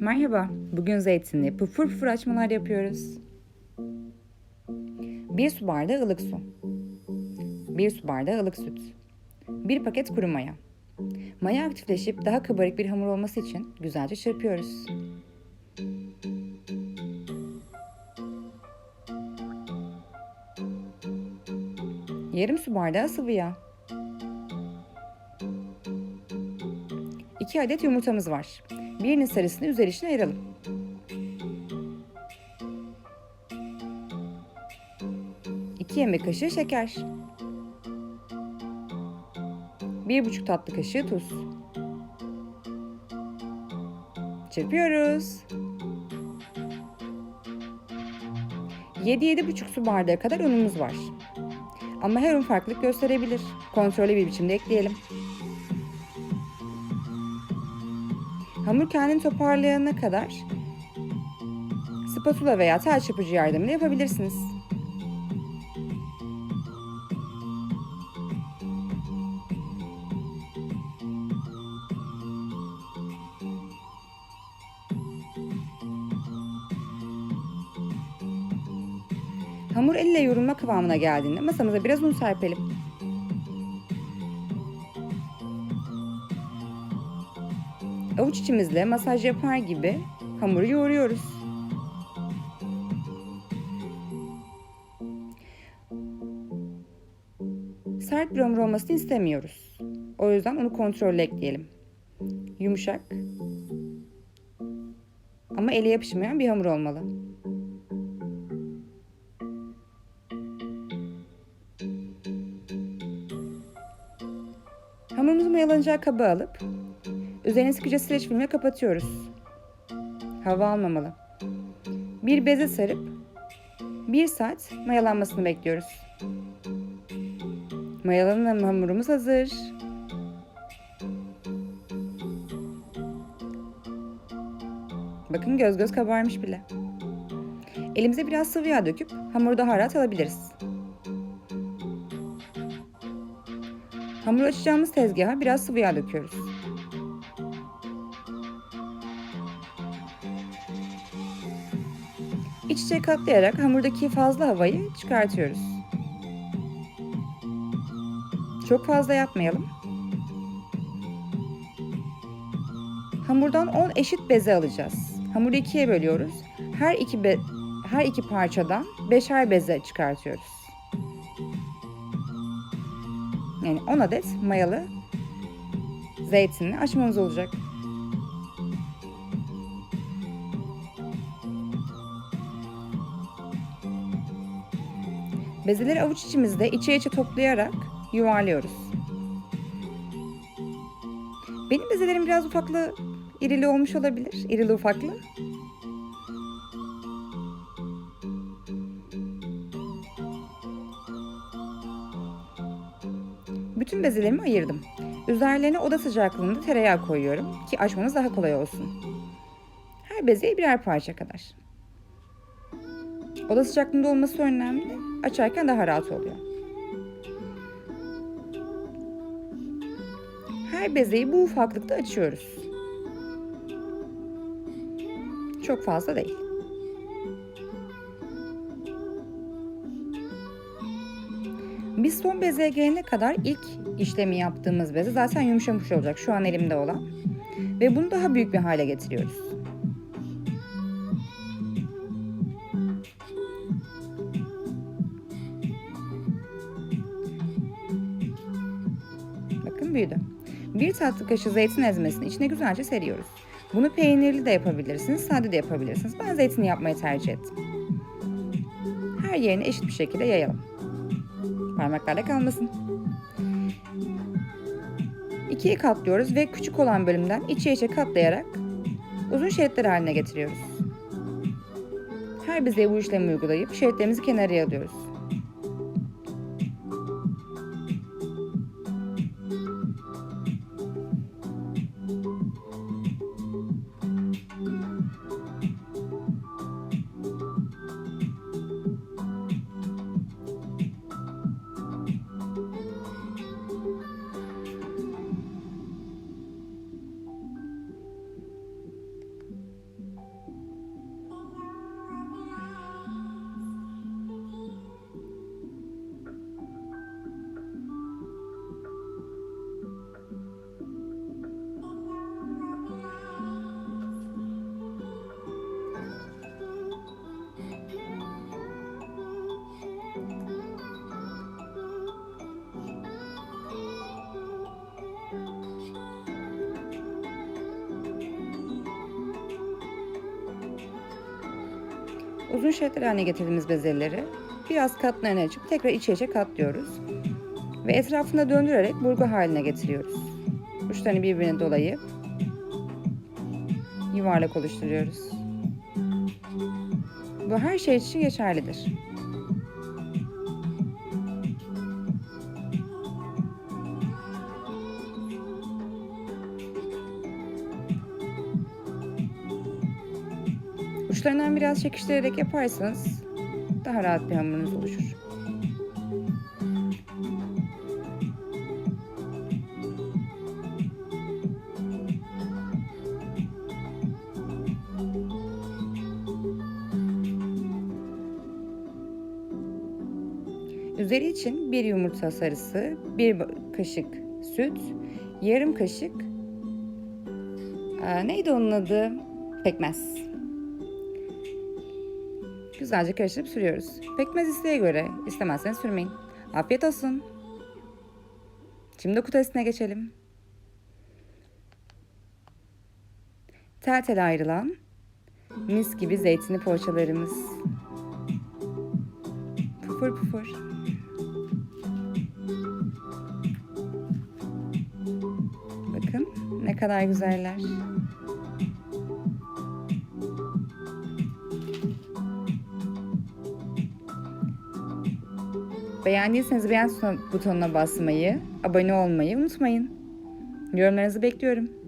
Merhaba, bugün zeytinli pıfır pıfır açmalar yapıyoruz. 1 su bardağı ılık su. 1 su bardağı ılık süt. 1 paket kuru maya. Maya aktifleşip daha kabarık bir hamur olması için güzelce çırpıyoruz. Yarım su bardağı sıvı yağ. 2 adet yumurtamız var. Birinin sarısını üzeri içine ayıralım. İki yemek kaşığı şeker. Bir buçuk tatlı kaşığı tuz. Çırpıyoruz. 7-7,5 su bardağı kadar unumuz var. Ama her un farklılık gösterebilir. Kontrollü bir biçimde ekleyelim. Hamur kendini toparlayana kadar spatula veya tel çırpıcı yardımıyla yapabilirsiniz. Hamur elle yoğrulma kıvamına geldiğinde masamıza biraz un serpelim. Avuç içimizle masaj yapar gibi hamuru yoğuruyoruz. Sert bir hamur olmasını istemiyoruz. O yüzden onu kontrollü ekleyelim. Yumuşak ama ele yapışmayan bir hamur olmalı. Hamurumuzu mayalanacağı kaba alıp Üzerine sıkıca streç filmle kapatıyoruz. Hava almamalı. Bir beze sarıp bir saat mayalanmasını bekliyoruz. Mayalanan hamurumuz hazır. Bakın göz göz kabarmış bile. Elimize biraz sıvı yağ döküp hamuru daha rahat alabiliriz. Hamuru açacağımız tezgaha biraz sıvı yağ döküyoruz. İç içe katlayarak hamurdaki fazla havayı çıkartıyoruz. Çok fazla yapmayalım. Hamurdan 10 eşit beze alacağız. Hamuru ikiye bölüyoruz. Her iki be her iki parçadan beşer beze çıkartıyoruz. Yani 10 adet mayalı zeytinli açmamız olacak. Bezeleri avuç içimizde içe içe toplayarak yuvarlıyoruz. Benim bezelerim biraz ufaklı, irili olmuş olabilir. İrili ufaklı. Bütün bezelerimi ayırdım. Üzerlerine oda sıcaklığında tereyağı koyuyorum ki açmanız daha kolay olsun. Her bezeye birer parça kadar. Oda sıcaklığında olması önemli. Açarken daha rahat oluyor. Her bezeyi bu ufaklıkta açıyoruz. Çok fazla değil. Biz son bezeye gelene kadar ilk işlemi yaptığımız beze zaten yumuşamış olacak şu an elimde olan. Ve bunu daha büyük bir hale getiriyoruz. Büyüdü. Bir tatlı kaşığı zeytin ezmesini içine güzelce seriyoruz. Bunu peynirli de yapabilirsiniz, sade de yapabilirsiniz. Ben zeytini yapmayı tercih ettim. Her yerine eşit bir şekilde yayalım. Parmaklarda kalmasın. İkiye katlıyoruz ve küçük olan bölümden içe içe katlayarak uzun şeritler haline getiriyoruz. Her bezeye bu işlemi uygulayıp şeritlerimizi kenara alıyoruz. Uzun şeritler haline getirdiğimiz bezelyeleri biraz katlarını açıp tekrar içe içe katlıyoruz. Ve etrafında döndürerek burgu haline getiriyoruz. Uçlarını birbirine dolayıp yuvarlak oluşturuyoruz. Bu her şey için geçerlidir. Uçlarından biraz çekiştirerek yaparsanız daha rahat bir hamurunuz oluşur. Üzeri için bir yumurta sarısı, bir kaşık süt, yarım kaşık Aa, neydi onun adı? Pekmez. Güzelce karıştırıp sürüyoruz. Pekmez isteğe göre, istemezseniz sürmeyin. Afiyet olsun. Şimdi kutu testine geçelim. Tel tel ayrılan mis gibi zeytinli poğaçalarımız. Pufur pufur. Bakın ne kadar güzeller. Beğendiyseniz beğen butonuna basmayı, abone olmayı unutmayın. Yorumlarınızı bekliyorum.